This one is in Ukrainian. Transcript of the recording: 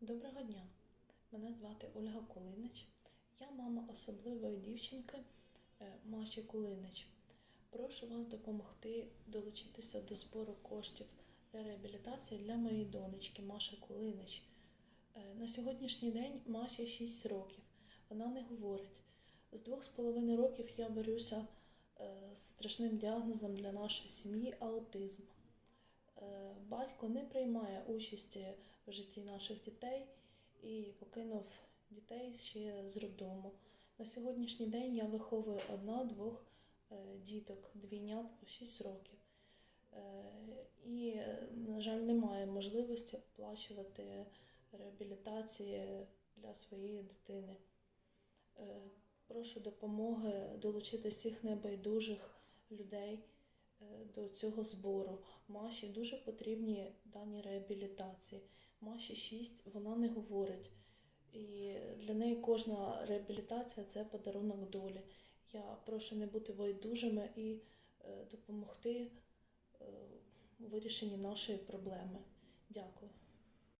Доброго дня! Мене звати Ольга Кулинич. Я мама особливої дівчинки е, Маші Кулинич. Прошу вас допомогти долучитися до збору коштів для реабілітації для моєї донечки Маші Кулинич. Е, На сьогоднішній день Маші 6 років. Вона не говорить. З двох з половиною років я борюся е, з страшним діагнозом для нашої сім'ї аутизм. Е, Батько не приймає участі в житті наших дітей і покинув дітей ще з роддому. На сьогоднішній день я виховую одна-двох е, діток, двійнят по 6 років. Е, І, на жаль, немає можливості оплачувати реабілітації для своєї дитини. Прошу допомоги долучити всіх небайдужих людей до цього збору. Маші дуже потрібні дані реабілітації. Маші 6, вона не говорить. І для неї кожна реабілітація це подарунок долі. Я прошу не бути байдужими і е, допомогти е, у вирішенні нашої проблеми. Дякую.